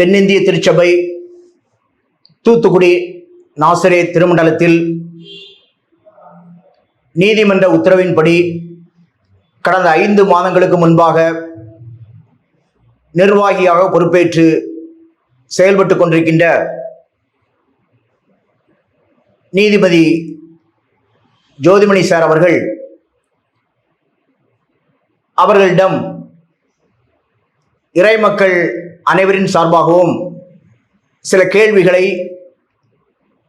தென்னிந்திய திருச்சபை தூத்துக்குடி நாசரே திருமண்டலத்தில் நீதிமன்ற உத்தரவின்படி கடந்த ஐந்து மாதங்களுக்கு முன்பாக நிர்வாகியாக பொறுப்பேற்று செயல்பட்டு கொண்டிருக்கின்ற நீதிபதி ஜோதிமணி சார் அவர்கள் அவர்களிடம் இறைமக்கள் அனைவரின் சார்பாகவும் சில கேள்விகளை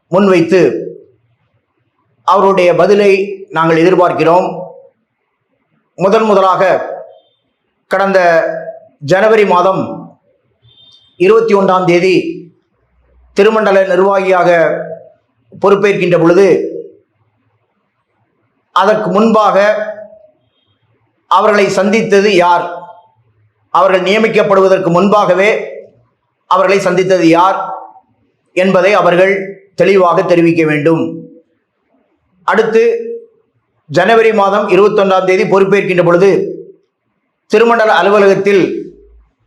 முன்வைத்து அவருடைய பதிலை நாங்கள் எதிர்பார்க்கிறோம். முதன் முதலாக கடந்த ஜனவரி மாதம் இருபத்தி ஒன்றாம் தேதி திருமண்டல நிர்வாகியாக பொறுப்பேற்கின்ற பொழுது அதற்கு முன்பாக அவர்களை சந்தித்தது யார்? அவர்கள் நியமிக்கப்படுவதற்கு முன்பாகவே அவர்களை சந்தித்தது யார் என்பதை அவர்கள் தெளிவாக தெரிவிக்க வேண்டும். அடுத்து ஜனவரி மாதம் இருபத்தொன்றாம் தேதி பொறுப்பேற்கின்ற பொழுது திருமண்டல அலுவலகத்தில்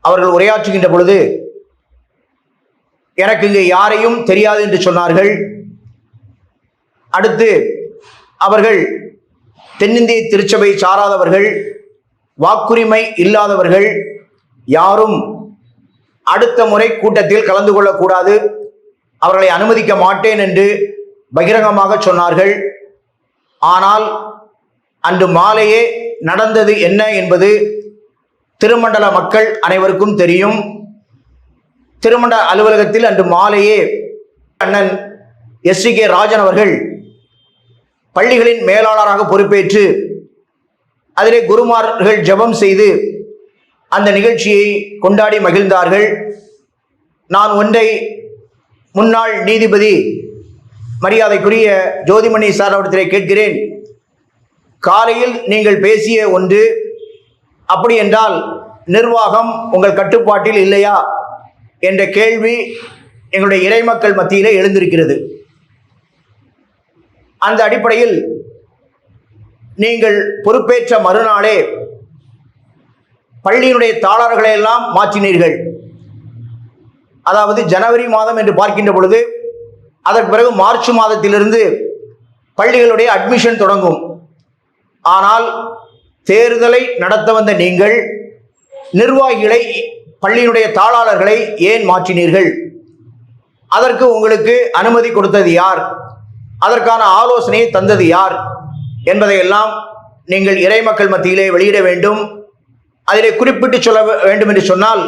அவர்கள் உரையாற்றுகின்ற பொழுது எனக்கு இங்கு யாரையும் தெரியாது என்று சொன்னார்கள். அடுத்து அவர்கள் தென்னிந்திய திருச்சபை சாராதவர்கள் வாக்குரிமை இல்லாதவர்கள் யாரும் அடுத்த முறை கூட்டத்தில் கலந்து கொள்ளக்கூடாது. அவர்களை அனுமதிக்க மாட்டேன் என்று பகிரங்கமாக சொன்னார்கள். ஆனால் அன்று மாலையே நடந்தது என்ன என்பது திருமண்டல மக்கள் அனைவருக்கும் தெரியும். திருமண்ட அலுவலகத்தில் அன்று மாலையே அண்ணன் எஸ் சி கே ராஜன் அவர்கள் பள்ளிகளின் மேலாளராக பொறுப்பேற்று அதிலே குருமார்கள் ஜெபம் செய்து அந்த நிகழ்ச்சியை கொண்டாடி மகிழ்ந்தார்கள். நான் ஒன்றை முன்னாள் நீதிபதி மரியாதைக்குரிய ஜோதிமணி சார் அவர்களை கேட்கிறேன். காலையில் நீங்கள் பேசிய ஒன்று அப்படி என்றால் நிர்வாகம் உங்கள் கட்டுப்பாட்டில் இல்லையா? என்ற கேள்வி எங்களுடைய இறைமக்கள் மத்தியிலே எழுந்திருக்கிறது. அந்த அடிப்படையில் நீங்கள் பொறுப்பேற்ற மறுநாளே பள்ளியினுடைய தாளர்களை எல்லாம் மாற்றினீர்கள். அதாவது ஜனவரி மாதம் என்று பார்க்கின்ற பொழுது அதற்கு பிறகு மார்ச் மாதத்திலிருந்து பள்ளிகளுடைய அட்மிஷன் தொடங்கும். ஆனால் தேர்தலை நடத்த வந்த நீங்கள் நிர்வாகிகளை பள்ளியினுடைய தாளாளர்களை ஏன் மாற்றினீர்கள்? அதற்கு உங்களுக்கு அனுமதி கொடுத்தது யார்? அதற்கான ஆலோசனையை தந்தது யார்? என்பதையெல்லாம் நீங்கள் இறைமக்கள் மத்தியிலே வெளியிட வேண்டும். அதிலே குறிப்பிட்டு சொல்ல வேண்டும் என்று சொன்னால்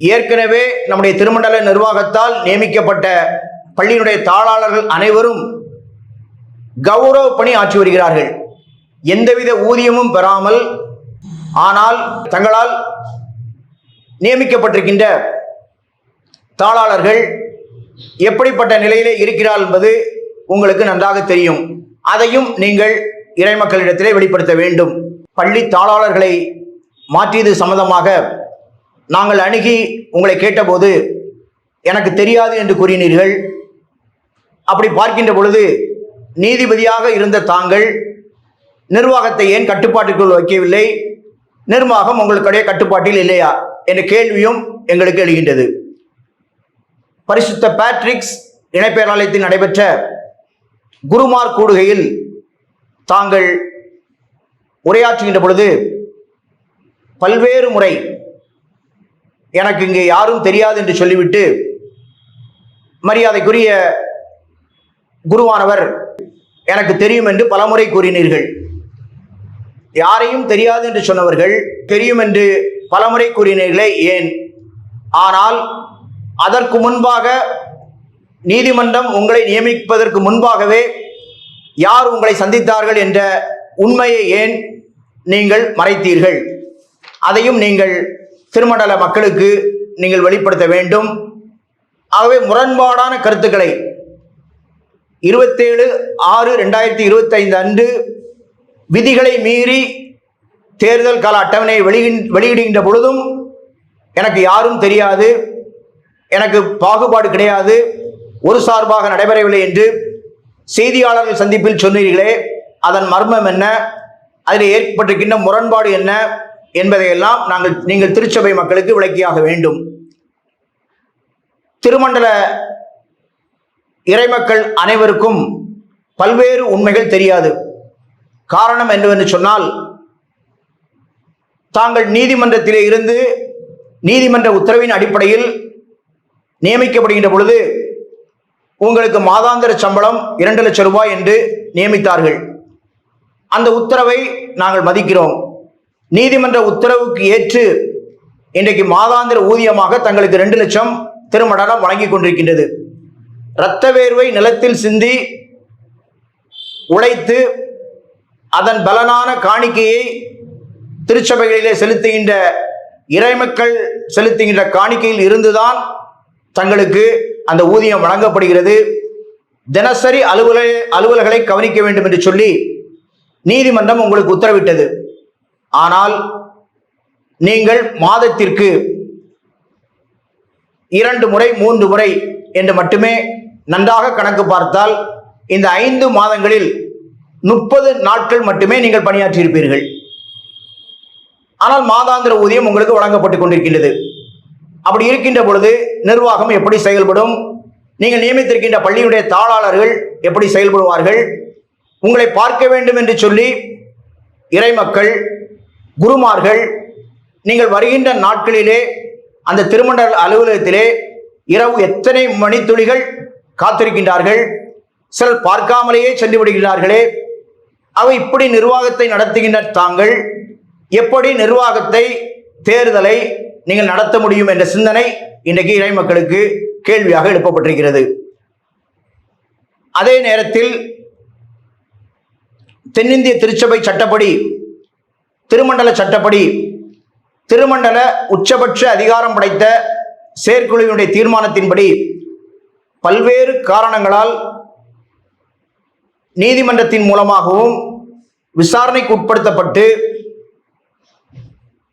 ஏற்கனவே நம்முடைய திருமண்டல நிர்வாகத்தால் நியமிக்கப்பட்ட பள்ளியினுடைய தாளாளர்கள் அனைவரும் கௌரவ பணி ஆற்றி வருகிறார்கள். எந்தவித ஊதியமும் பெறாமல் ஆனால் தங்களால் நியமிக்கப்பட்டிருக்கின்ற தாளாளர்கள் எப்படிப்பட்ட நிலையிலே இருக்கிறார் என்பது உங்களுக்கு நன்றாக தெரியும். அதையும் நீங்கள் இறைமக்களிடத்திலே வெளிப்படுத்த வேண்டும். பள்ளி தாளாளர்களை மாற்றியது சம்பந்தமாக நாங்கள் அணுகி உங்களை கேட்டபோது எனக்கு தெரியாது என்று கூறினீர்கள். அப்படி பார்க்கின்ற பொழுது நீதிபதியாக இருந்த தாங்கள் நிர்வாகத்தை ஏன் கட்டுப்பாட்டுக்குள் வைக்கவில்லை? நிர்வாகம் உங்களுடைய கட்டுப்பாட்டில் இல்லையா? என்ற கேள்வியும் எங்களுக்கு எழுகின்றது. பரிசுத்த பேட்ரிக்ஸ் இணைப்பேராலயத்தில் நடைபெற்ற குருமார் கூடுகையில் தாங்கள் உரையாற்றுகின்ற பொழுது பல்வேறு முறை எனக்கு இங்கே யாரும் தெரியாது என்று சொல்லிவிட்டு மரியாதைக்குரிய குருவானவர் எனக்கு தெரியும் என்று பலமுறை கூறினீர்கள். யாரையும் தெரியாது என்று சொன்னவர்கள் தெரியும் என்று பலமுறை கூறினீர்களே ஏன்? ஆனால் அதற்கு முன்பாக நீதிமன்றம் உங்களை நியமிப்பதற்கு முன்பாகவே யார் உங்களை சந்தித்தார்கள் என்ற உண்மையை ஏன் நீங்கள் மறைத்தீர்கள்? அதையும் நீங்கள் திருமண்டல மக்களுக்கு நீங்கள் வெளிப்படுத்த வேண்டும். ஆகவே முரண்பாடான கருத்துக்களை இருபத்தேழு ஆறு ரெண்டாயிரத்தி இருபத்தைந்து அன்று விதிகளை மீறி தேர்தல் கால அட்டவணையை வெளியின் வெளியிடுகின்ற பொழுதும் எனக்கு யாரும் தெரியாது. எனக்கு பாகுபாடு கிடையாது. ஒரு சார்பாக நடைபெறவில்லை என்று செய்தியாளர்கள் சந்திப்பில் சொன்னீர்களே அதன் மர்மம் என்ன? அதில் ஏற்பட்டிருக்கின்ற முரண்பாடு என்ன? என்பதையெல்லாம் நாங்கள் நீங்கள் திருச்சபை மக்களுக்கு விளக்கியாக வேண்டும். திருமண்டல இறைமக்கள் அனைவருக்கும் பல்வேறு உண்மைகள் தெரியாது. காரணம் என்னவென்று சொன்னால் தாங்கள் நீதிமன்றத்திலே இருந்து நீதிமன்ற உத்தரவின் அடிப்படையில் நியமிக்கப்படுகின்ற பொழுது உங்களுக்கு மாதாந்திர சம்பளம் இரண்டு லட்சம் ரூபாய் என்று நியமித்தார்கள். அந்த உத்தரவை நாங்கள் மதிக்கிறோம். நீதிமன்ற உத்தரவுக்கு ஏற்று இன்றைக்கு மாதாந்திர ஊதியமாக தங்களுக்கு ரெண்டு லட்சம் திருமடலம் வழங்கி கொண்டிருக்கின்றது. இரத்த வேர்வை நிலத்தில் சிந்தி உழைத்து அதன் பலனான காணிக்கையை திருச்சபைகளிலே செலுத்துகின்ற இறைமக்கள் செலுத்துகின்ற காணிக்கையில் இருந்துதான் தங்களுக்கு அந்த ஊதியம் வழங்கப்படுகிறது. தினசரி அலுவல அலுவலர்களை கவனிக்க வேண்டும் என்று சொல்லி நீதிமன்றம் உங்களுக்கு உத்தரவிட்டது. ஆனால் நீங்கள் மாதத்திற்கு இரண்டு முறை மூன்று முறை என்று மட்டுமே நன்றாக கணக்கு பார்த்தால் இந்த ஐந்து மாதங்களில் முப்பது நாட்கள் மட்டுமே நீங்கள் பணியாற்றியிருப்பீர்கள். ஆனால் மாதாந்திர ஊதியம் உங்களுக்கு வழங்கப்பட்டுக் கொண்டிருக்கின்றது. அப்படி இருக்கின்ற பொழுது நிர்வாகம் எப்படி செயல்படும்? நீங்கள் நியமித்திருக்கின்ற பள்ளியுடைய தாளாளர்கள் எப்படி செயல்படுவார்கள்? உங்களை பார்க்க வேண்டும் என்று சொல்லி இறைமக்கள் குருமார்கள் நீங்கள் வருகின்ற நாட்களிலே அந்த திருமண்டல் அலுவலகத்திலே இரவு எத்தனை மணித்துளிகள் காத்திருக்கின்றார்கள் சிலர் பார்க்காமலேயே சென்று விடுகிறார்களே அவை இப்படி நிர்வாகத்தை நடத்துகின்ற தாங்கள் எப்படி நிர்வாகத்தை தேர்தலை நீங்கள் நடத்த முடியும் என்ற சிந்தனை இன்றைக்கு இறை மக்களுக்கு கேள்வியாக எழுப்பப்பட்டிருக்கிறது. அதே நேரத்தில் தென்னிந்திய திருச்சபை சட்டப்படி திருமண்டல சட்டப்படி திருமண்டல உச்சபட்ச அதிகாரம் படைத்த செயற்குழுவினுடைய தீர்மானத்தின்படி பல்வேறு காரணங்களால் நீதிமன்றத்தின் மூலமாகவும் விசாரணைக்கு உட்படுத்தப்பட்டு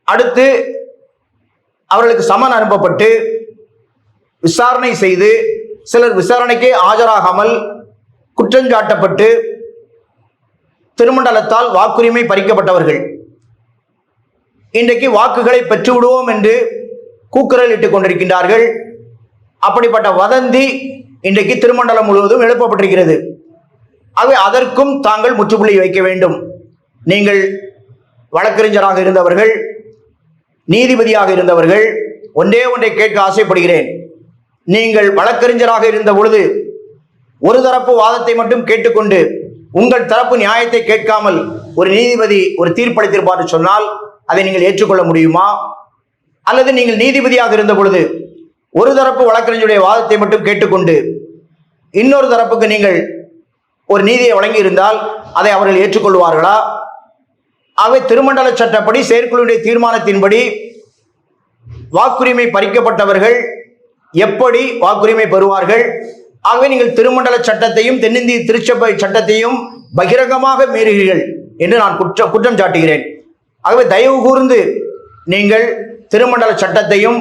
அடுத்து அவர்களுக்கு சமன் அனுப்பப்பட்டு விசாரணை செய்து சிலர் விசாரணைக்கே ஆஜராகாமல் குற்றஞ்சாட்டப்பட்டு திருமண்டலத்தால் வாக்குரிமை பறிக்கப்பட்டவர்கள். இன்றைக்கு வாக்குகளை பெற்றுவிடுவோம் என்று கூக்குரல் இட்டுக் கொண்டிருக்கின்றார்கள். அப்படிப்பட்ட வதந்தி இன்றைக்கு திருமண்டலம் முழுவதும் எழுப்பப்பட்டிருக்கிறது. ஆகவே அதற்கும் தாங்கள் முற்றுப்புள்ளி வைக்க வேண்டும். நீங்கள் வழக்கறிஞராக இருந்தவர்கள் நீதிபதியாக இருந்தவர்கள் ஒன்றே ஒன்றை கேட்க ஆசைப்படுகிறேன். நீங்கள் வழக்கறிஞராக இருந்த பொழுது ஒரு தரப்பு வாதத்தை மட்டும் கேட்டுக்கொண்டு உங்கள் தரப்பு நியாயத்தை கேட்காமல் ஒரு நீதிபதி ஒரு தீர்ப்பளித்திருப்பார் சொன்னால் அதை நீங்கள் ஏற்றுக்கொள்ள முடியுமா? அல்லது நீங்கள் நீதிபதியாக இருந்த பொழுது ஒரு தரப்பு வழக்கறிஞருடைய வாதத்தை மட்டும் கேட்டுக்கொண்டு இன்னொரு தரப்புக்கு நீங்கள் ஒரு நீதியை வழங்கி இருந்தால் அதை அவர்கள் ஏற்றுக்கொள்வார்களா? ஆகவே திருமண்டல சட்டப்படி செயற்குழுடைய தீர்மானத்தின்படி வாக்குரிமை பறிக்கப்பட்டவர்கள் எப்படி வாக்குரிமை பெறுவார்கள்? ஆகவே நீங்கள் திருமண்டல சட்டத்தையும் தென்னிந்திய திருச்சபை சட்டத்தையும் பகிரங்கமாக மீறுகிறீர்கள் என்று நான் குற்ற குற்றம் சாட்டுகிறேன். ஆகவே தயவு கூர்ந்து நீங்கள் திருமண்டல சட்டத்தையும்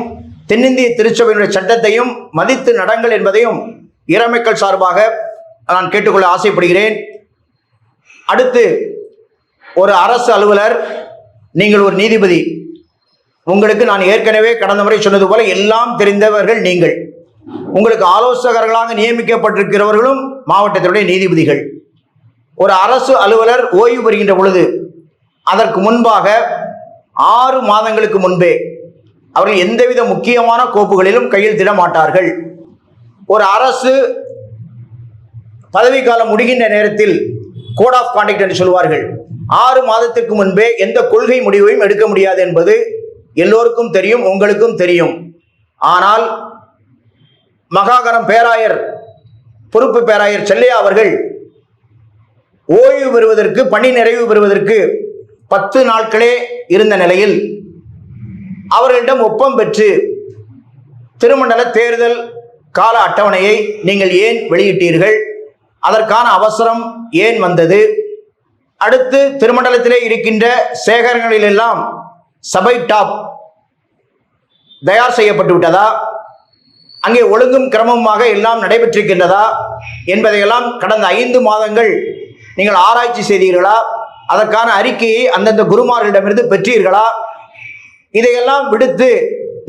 தென்னிந்திய திருச்சபையினுடைய சட்டத்தையும் மதித்து நடங்கள் என்பதையும் இறமைக்கள் சார்பாக நான் கேட்டுக்கொள்ள ஆசைப்படுகிறேன். அடுத்து ஒரு அரசு அலுவலர் நீங்கள் ஒரு நீதிபதி. உங்களுக்கு நான் ஏற்கனவே கடந்த முறை சொன்னது போல எல்லாம் தெரிந்தவர்கள் நீங்கள். உங்களுக்கு ஆலோசகர்களாக நியமிக்கப்பட்டிருக்கிறவர்களும் மாவட்டத்தினுடைய நீதிபதிகள். ஒரு அரசு அலுவலர் ஓய்வு பெறுகின்ற பொழுது அதற்கு முன்பாக ஆறு மாதங்களுக்கு முன்பே அவர்கள் எந்தவித முக்கியமான கோப்புகளிலும் கையெழுத்திட மாட்டார்கள் ஒரு அரசு பதவிக்காலம் முடிகின்ற நேரத்தில் கோட் ஆஃப் கான்டாக்ட் என்று சொல்வார்கள். ஆறு மாதத்திற்கு முன்பே எந்த கொள்கை முடிவையும் எடுக்க முடியாது என்பது எல்லோருக்கும் தெரியும் உங்களுக்கும் தெரியும். ஆனால் மகாகரம் பேராயர் பொறுப்பு பேராயர் செல்லையா அவர்கள் ஓய்வு பெறுவதற்கு பணி நிறைவு பெறுவதற்கு பத்து நாட்களே இருந்த நிலையில் அவர்களிடம் ஒப்பம் பெற்று திருமண்டல தேர்தல் கால அட்டவணையை நீங்கள் ஏன் வெளியிட்டீர்கள்? அதற்கான அவசரம் ஏன் வந்தது? அடுத்து திருமண்டலத்திலே இருக்கின்ற சேகரங்களிலெல்லாம் சபை டாப் தயார் செய்யப்பட்டு விட்டதா அங்கே ஒழுங்கும் கிரமமாக எல்லாம் நடைபெற்றிருக்கின்றதா? என்பதையெல்லாம் கடந்த ஐந்து மாதங்கள் நீங்கள் ஆராய்ச்சி செய்தீர்களா? அதற்கான அறிக்கையை அந்தந்த குருமார்களிடமிருந்து பெற்றீர்களா? இதையெல்லாம் விடுத்து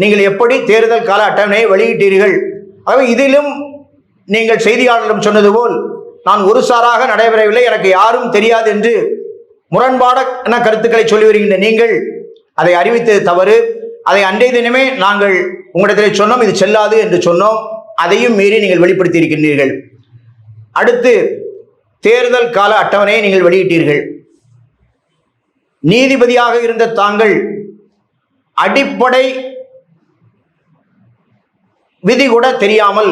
நீங்கள் எப்படி தேர்தல் கால அட்டவணையை வெளியிட்டீர்கள்? ஆகவே இதிலும் நீங்கள் செய்தியாளரிடம் சொன்னது போல் நான் ஒரு சாராக நடைபெறவில்லை எனக்கு யாரும் தெரியாது என்று முரண்பாடான கருத்துக்களை சொல்லி வருகின்ற நீங்கள் அதை அறிவித்தது தவறு. அதை அன்றைய தினமே நாங்கள் உங்களிடத்தில் சொன்னோம் இது செல்லாது என்று சொன்னோம். அதையும் மீறி நீங்கள் வெளிப்படுத்தி இருக்கின்றீர்கள். அடுத்து தேர்தல் கால அட்டவணையை நீங்கள் வெளியிட்டீர்கள். நீதிபதியாக இருந்த தாங்கள் அடிப்படை விதி கூட தெரியாமல்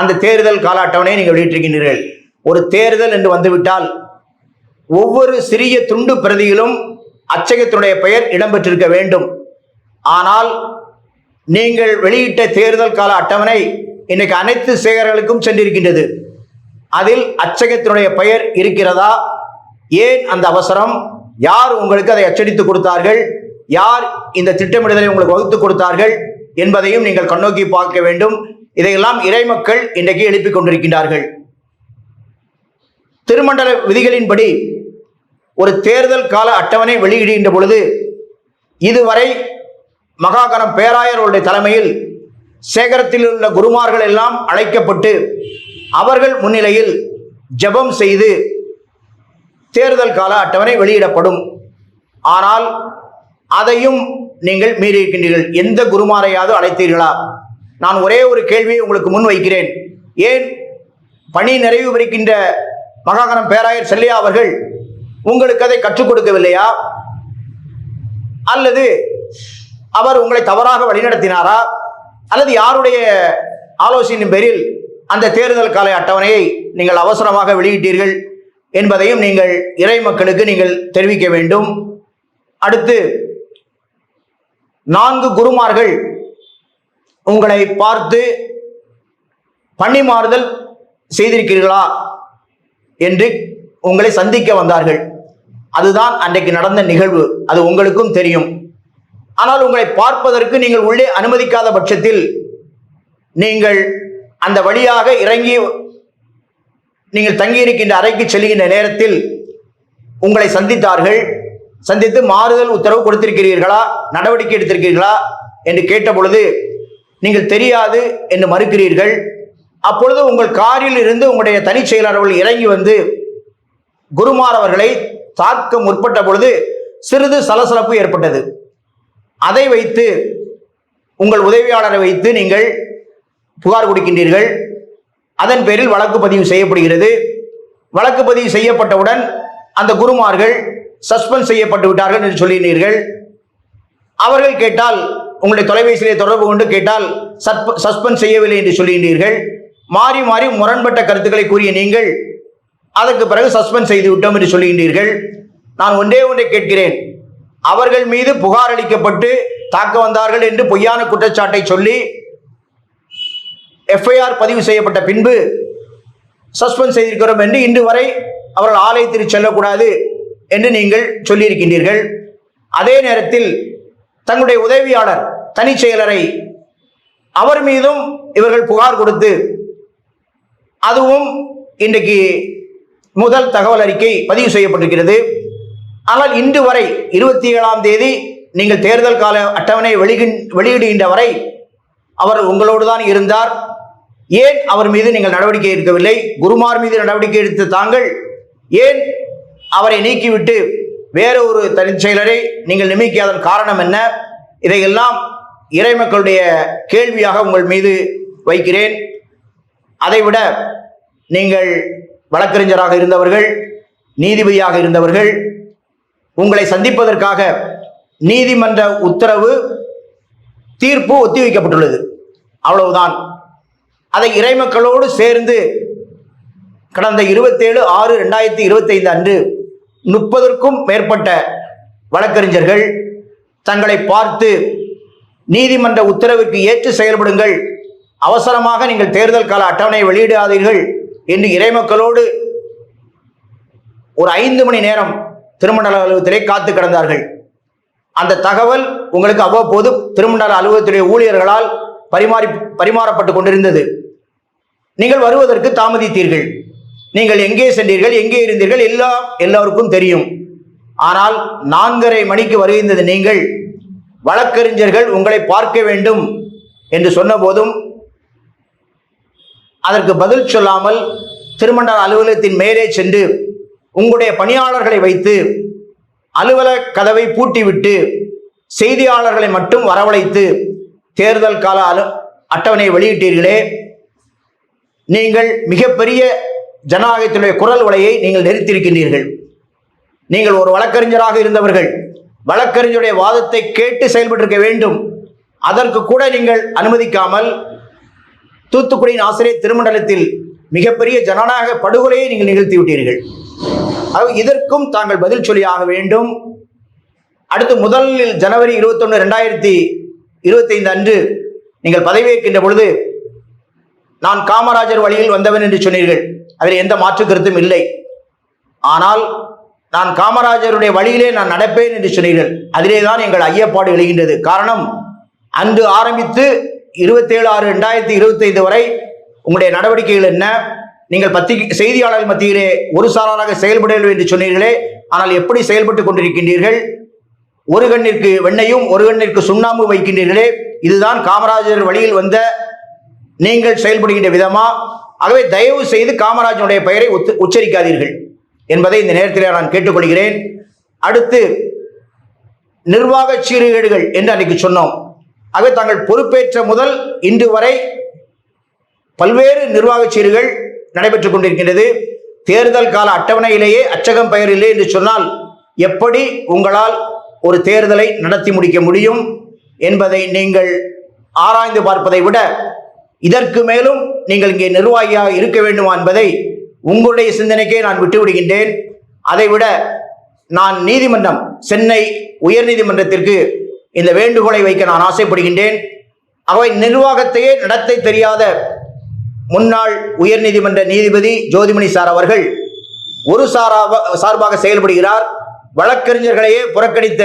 அந்த தேர்தல் கால அட்டவணையை நீங்கள் வெளியிட்டிருக்கின்றீர்கள். ஒரு தேர்தல் என்று வந்துவிட்டால் ஒவ்வொரு சிறிய துண்டு பிரதியிலும் அச்சகத்தினுடைய பெயர் இடம்பெற்றிருக்க வேண்டும். ஆனால் நீங்கள் வெளியிட்ட தேர்தல் கால அட்டவணை இன்னைக்கு அனைத்து சேகர்களுக்கும் சென்றிருக்கின்றது. அதில் அச்சகத்தினுடைய பெயர் இருக்கிறதா? ஏன் அந்த அவசரம்? யார் உங்களுக்கு அதை அச்சடித்து கொடுத்தார்கள்? யார் இந்த திட்டமிடுதலை உங்களுக்கு வகுத்து கொடுத்தார்கள்? என்பதையும் நீங்கள் கண்ணோக்கி பார்க்க வேண்டும். இதையெல்லாம் இறைமக்கள் இன்றைக்கு எழுப்பிக் கொண்டிருக்கின்றார்கள். திருமண்டல விதிகளின்படி ஒரு தேர்தல் கால அட்டவணை வெளியிடுகின்ற பொழுது இதுவரை மகாகணம் பேராயர்களுடைய தலைமையில் சேகரத்தில் உள்ள குருமார்கள் எல்லாம் அழைக்கப்பட்டு அவர்கள் முன்னிலையில் ஜெபம் செய்து தேர்தல் கால அட்டவணை வெளியிடப்படும். ஆனால் அதையும் நீங்கள் மீறியிருக்கின்றீர்கள். எந்த குருமாரையாவது அழைத்தீர்களா? நான் ஒரே ஒரு கேள்வியை உங்களுக்கு முன் வைக்கிறேன். ஏன்? பணி நிறைவு பெறுகின்ற மகாகணம் பேராயர் செல்லையா அவர்கள் உங்களுக்கு அதை கற்றுக் கொடுக்கவில்லையா? அல்லது அவர் உங்களை தவறாக வழிநடத்தினாரா? அல்லது யாருடைய ஆலோசனையின் பேரில் அந்த தேர்தல் கால அட்டவணையை நீங்கள் அவசரமாக வெளியிட்டீர்கள்? என்பதையும் நீங்கள் இறை மக்களுக்கு நீங்கள் தெரிவிக்க வேண்டும். அடுத்து நான்கு குருமார்கள் உங்களை பார்த்து பணிமாறுதல் செய்திருக்கிறீர்களா என்று உங்களை சந்திக்க வந்தார்கள். அதுதான் அன்றைக்கு நடந்த நிகழ்வு. அது உங்களுக்கும் தெரியும். ஆனால் உங்களை பார்ப்பதற்கு நீங்கள் உள்ளே அனுமதிக்காத பட்சத்தில் நீங்கள் அந்த வழியாக இறங்கி நீங்கள் தங்கியிருக்கின்ற அறைக்கு செல்கின்ற நேரத்தில் உங்களை சந்தித்தார்கள். சந்தித்து மாறுதல் உத்தரவு கொடுத்திருக்கிறீர்களா? நடவடிக்கை எடுத்திருக்கிறீர்களா? என்று கேட்ட பொழுது நீங்கள் தெரியாது என்று மறுக்கிறீர்கள். அப்பொழுது உங்கள் காரில் இருந்து உங்களுடைய தனிச் செயலாளர்கள் இறங்கி வந்து குருமார் அவர்களை தாக்க முற்பட்ட பொழுது சிறிது சலசலப்பு ஏற்பட்டது. அதை வைத்து உங்கள் உதவியாளரை வைத்து நீங்கள் புகார் கொடுக்கின்றீர்கள். அதன் பேரில் வழக்கு பதிவு செய்யப்படுகிறது. வழக்கு பதிவு செய்யப்பட்டவுடன் அந்த குருமார்கள் சஸ்பெண்ட் செய்யப்பட்டு விட்டார்கள் என்று சொல்லினீர்கள். அவர்கள் கேட்டால் உங்களுடைய தொலைபேசியிலே தொடர்பு கொண்டு கேட்டால் சஸ்பெண்ட் செய்யவில்லை என்று சொல்லினீர்கள். மாறி மாறி முரண்பட்ட கருத்துக்களை கூறிய நீங்கள் அதற்கு பிறகு சஸ்பெண்ட் செய்து விட்டோம் என்று சொல்லுகின்றீர்கள் நான் ஒன்றே ஒன்றை கேட்கிறேன். அவர்கள் மீது புகார் அளிக்கப்பட்டு தாக்க வந்தார்கள் என்று பொய்யான குற்றச்சாட்டை சொல்லி எஃப்ஐஆர் பதிவு செய்யப்பட்ட பின்பு சஸ்பெண்ட் செய்திருக்கிறோம் என்று இன்று வரை அவர்கள் ஆலயத்திற்கு செல்லக்கூடாது என்று நீங்கள் சொல்லியிருக்கின்றீர்கள். அதே நேரத்தில் தங்களுடைய உதவியாளர் தனிச் செயலரை அவர் மீதும் இவர்கள் புகார் கொடுத்து அதுவும் இன்றைக்கு முதல் தகவல் அறிக்கை பதிவு செய்யப்பட்டிருக்கிறது. ஆனால் இன்று வரை இருபத்தி ஏழாம் தேதி நீங்கள் தேர்தல் கால அட்டவணை வெளிகின் வெளியிடுகின்ற வரை அவர் உங்களோடு தான் இருந்தார். ஏன் அவர் மீது நீங்கள் நடவடிக்கை எடுக்கவில்லை? குருமார் மீது நடவடிக்கை எடுத்த தாங்கள் ஏன் அவரை நீக்கிவிட்டு வேற ஒரு தனிச்செயலரை நீங்கள் நியமிக்காதன் காரணம் என்ன? இதையெல்லாம் இறைமக்களுடைய கேள்வியாக உங்கள் மீது வைக்கிறேன். அதைவிட நீங்கள் வழக்கறிஞராக இருந்தவர்கள் நீதிபதியாக இருந்தவர்கள் உங்களை சந்திப்பதற்காக நீதிமன்ற உத்தரவு தீர்ப்பு ஒத்திவைக்கப்பட்டுள்ளது. அவ்வளவுதான். அதை இறைமக்களோடு சேர்ந்து கடந்த இருபத்தேழு ஆறு ரெண்டாயிரத்தி இருபத்தைந்து அன்று முப்பதற்கும் மேற்பட்ட வழக்கறிஞர்கள் தங்களை பார்த்து நீதிமன்ற உத்தரவிற்கு ஏற்று செயல்படுங்கள். அவசரமாக நீங்கள் தேர்தல் கால அட்டவணை வெளியிடாதீர்கள் என்று இறைமக்களோடு ஒரு ஐந்து மணி நேரம் திருமண்டல அலுவலகத்திலே காத்து கிடந்தார்கள். அந்த தகவல் உங்களுக்கு அவ்வப்போது திருமண்டல அலுவலகத்துடைய ஊழியர்களால் பரிமாறி பரிமாறப்பட்டு கொண்டிருந்தது. நீங்கள் வருவதற்கு தாமதித்தீர்கள். நீங்கள் எங்கே சென்றீர்கள் எங்கே இருந்தீர்கள் எல்லாம் எல்லோருக்கும் தெரியும். ஆனால் நான்கரை மணிக்கு வருகின்றது நீங்கள் வழக்கறிஞர்கள் உங்களை பார்க்க வேண்டும் என்று சொன்னபோதும் அதற்கு பதில் சொல்லாமல் திருமண்டல அலுவலகத்தின் மேலே சென்று உங்களுடைய பணியாளர்களை வைத்து அலுவலக கதவை பூட்டிவிட்டு செய்தியாளர்களை மட்டும் வரவழைத்து தேர்தல் கால அலு அட்டவணையை வெளியிட்டீர்களே நீங்கள் மிகப்பெரிய ஜனநாயகத்தினுடைய குரல் வலையை நீங்கள் நிறுத்தியிருக்கின்றீர்கள். நீங்கள் ஒரு வழக்கறிஞராக இருந்தவர்கள் வழக்கறிஞருடைய வாதத்தை கேட்டு செயல்பட்டிருக்க வேண்டும். அதற்கு கூட நீங்கள் அனுமதிக்காமல் தூத்துக்குடியின் ஆசிரியர் திருமண்டலத்தில் மிகப்பெரிய ஜனநாயக படுகொலையை நீங்கள் நிகழ்த்தி விட்டீர்கள் இதற்கும் தாங்கள் பதில் சொல்லியாக வேண்டும். அடுத்து முதலில் ஜனவரி இருபத்தொன்று ரெண்டாயிரத்தி இருபத்தைந்து அன்று நீங்கள் பதவியேற்கின்ற பொழுது நான் காமராஜர் வழியில் வந்தவன் என்று சொன்னீர்கள். அதில் எந்த மாற்று கருத்தும் இல்லை. ஆனால் நான் காமராஜருடைய வழியிலே நான் நடப்பேன் என்று சொன்னீர்கள். அதிலே தான் எங்கள் ஐயப்பாடு எழுகின்றது காரணம் அன்று ஆரம்பித்து இருபத்தேழு ஆறு ரெண்டாயிரத்தி இருபத்தைந்து வரை உங்களுடைய நடவடிக்கைகள் என்ன? நீங்கள் பத்தி செய்தியாளர் மத்தியிலே ஒரு சாராராக செயல்படவில்லை என்று சொன்னீர்களே. ஆனால் எப்படி செயல்பட்டு கொண்டிருக்கின்றீர்கள்? ஒரு கண்ணிற்கு வெண்ணையும் ஒரு கண்ணிற்கு சுண்ணாம்பு வைக்கின்றீர்களே. இதுதான் காமராஜர் வழியில் வந்த நீங்கள் செயல்படுகின்ற விதமா? ஆகவே தயவு செய்து காமராஜனுடைய பெயரை உச்சரிக்காதீர்கள் என்பதை இந்த நேரத்தில் நான் கேட்டுக்கொள்கிறேன். அடுத்து நிர்வாக சீர்கேடுகள் என்று அன்றைக்கு சொன்னோம். ஆகவே தாங்கள் பொறுப்பேற்ற முதல் இன்று வரை பல்வேறு நிர்வாக சீர்கள் நடைபெற்றுக் கொண்டிருக்கின்றது. தேர்தல் கால அட்டவணையிலேயே அச்சகம் பெயர் இல்லை என்று சொன்னால் எப்படி உங்களால் ஒரு தேர்தலை நடத்தி முடிக்க முடியும் என்பதை நீங்கள் ஆராய்ந்து பார்ப்பதை விட இதற்கு மேலும் நீங்கள் இங்கே நிர்வாகியாக இருக்க வேண்டுமா என்பதை உங்களுடைய சிந்தனைக்கே நான் விட்டுவிடுகின்றேன். அதைவிட நான் நீதிமன்றம் சென்னை உயர்நீதிமன்றத்திற்கு இந்த வேண்டுகோளை வைக்க நான் ஆசைப்படுகின்றேன். அவை நிர்வாகத்தையே நடத்தை தெரியாத முன்னாள் உயர்நீதிமன்ற நீதிபதி ஜோதிமணி சார் அவர்கள் ஒரு சாராக சார்பாக செயல்படுகிறார். வழக்கறிஞர்களையே புறக்கணித்த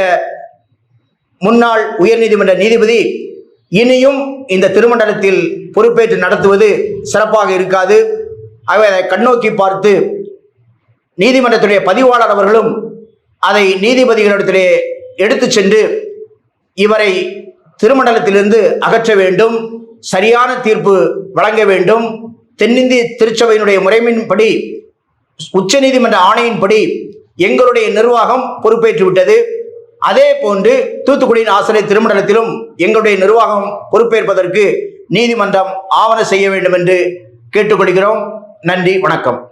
முன்னாள் உயர்நீதிமன்ற நீதிபதி இனியும் இந்த திருமண்டலத்தில் பொறுப்பேற்று நடத்துவது சிறப்பாக இருக்காது. ஆகவே அதை கண்ணோக்கி பார்த்து நீதிமன்றத்துடைய பதிவாளர் அவர்களும் அதை நீதிபதிகளிடத்திலே எடுத்து சென்று இவரை திருமண்டலத்திலிருந்து அகற்ற வேண்டும் சரியான தீர்ப்பு வழங்க வேண்டும். தென்னிந்திய திருச்சபையினுடைய முறைமையின்படி உச்சநீதிமன்ற ஆணையின்படி எங்களுடைய நிர்வாகம் பொறுப்பேற்று விட்டது அதே போன்று தூத்துக்குடியின் ஆசிரியர் திருமண்டலத்திலும் எங்களுடைய நிர்வாகம் பொறுப்பேற்பதற்கு நீதிமன்றம் ஆவண செய்ய வேண்டும் என்று கேட்டுக்கொள்கிறோம். நன்றி வணக்கம்.